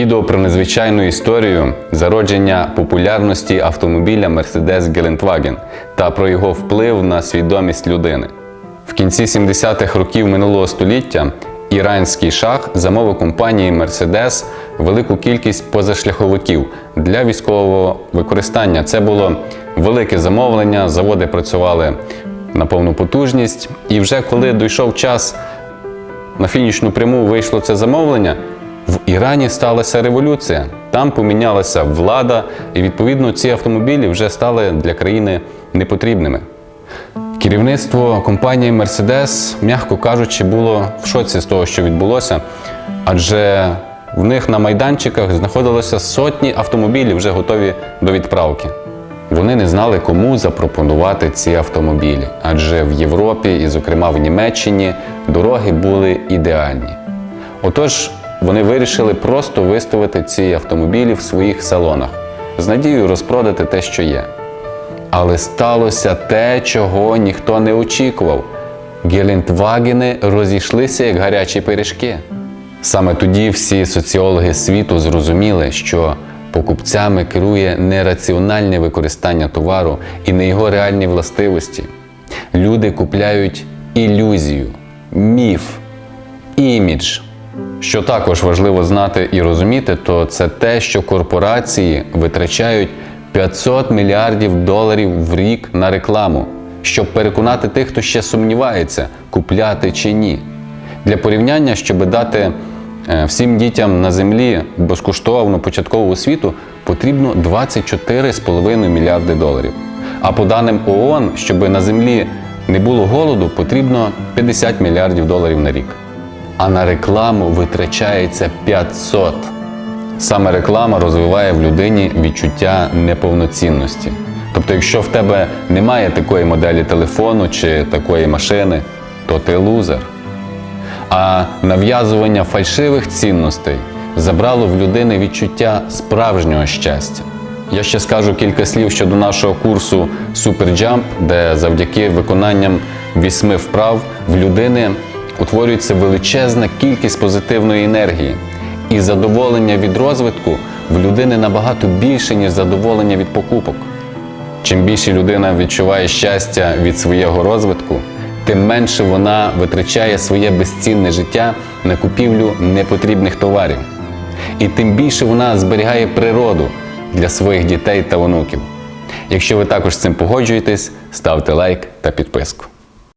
Відео про незвичайну історію зародження популярності автомобіля Mercedes Geländewagen та про його вплив на свідомість людини. В кінці 70-х років минулого століття іранський шах замовив компанії Mercedes велику кількість позашляховиків для військового використання. Це було велике замовлення, заводи працювали на повну потужність. І вже коли дійшов час на фінішну пряму вийшло це замовлення, в Ірані сталася революція. Там помінялася влада, і відповідно ці автомобілі вже стали для країни непотрібними. Керівництво компанії Mercedes, м'яко кажучи, було в шоці з того, що відбулося, адже в них на майданчиках знаходилося сотні автомобілів, вже готові до відправки. Вони не знали, кому запропонувати ці автомобілі, адже в Європі і, зокрема, в Німеччині дороги були ідеальні. Отож, вони вирішили просто виставити ці автомобілі в своїх салонах з надією розпродати те, що є. Але сталося те, чого ніхто не очікував. Гелендвагени розійшлися як гарячі пиріжки. Саме тоді всі соціологи світу зрозуміли, що покупцями керує не раціональне використання товару і не його реальні властивості. Люди купляють ілюзію, міф, імідж. Що також важливо знати і розуміти, то це те, що корпорації витрачають 500 мільярдів доларів в рік на рекламу, щоб переконати тих, хто ще сумнівається, купляти чи ні. Для порівняння, щоб дати е, всім дітям на землі безкоштовну початкову освіту, потрібно 24,5 мільярди доларів. А по даним ООН, щоб на землі не було голоду, потрібно 50 мільярдів доларів на рік. А на рекламу витрачається 500. Саме реклама розвиває в людині відчуття неповноцінності. Тобто, якщо в тебе немає такої моделі телефону чи такої машини, то ти лузер. А нав'язування фальшивих цінностей забрало в людини відчуття справжнього щастя. Я ще скажу кілька слів щодо нашого курсу Superjump, де завдяки виконанням вісьми вправ в людини утворюється величезна кількість позитивної енергії. І задоволення від розвитку в людини набагато більше, ніж задоволення від покупок. Чим більше людина відчуває щастя від свого розвитку, тим менше вона витрачає своє безцінне життя на купівлю непотрібних товарів. І тим більше вона зберігає природу для своїх дітей та онуків. Якщо ви також з цим погоджуєтесь, ставте лайк та підписку.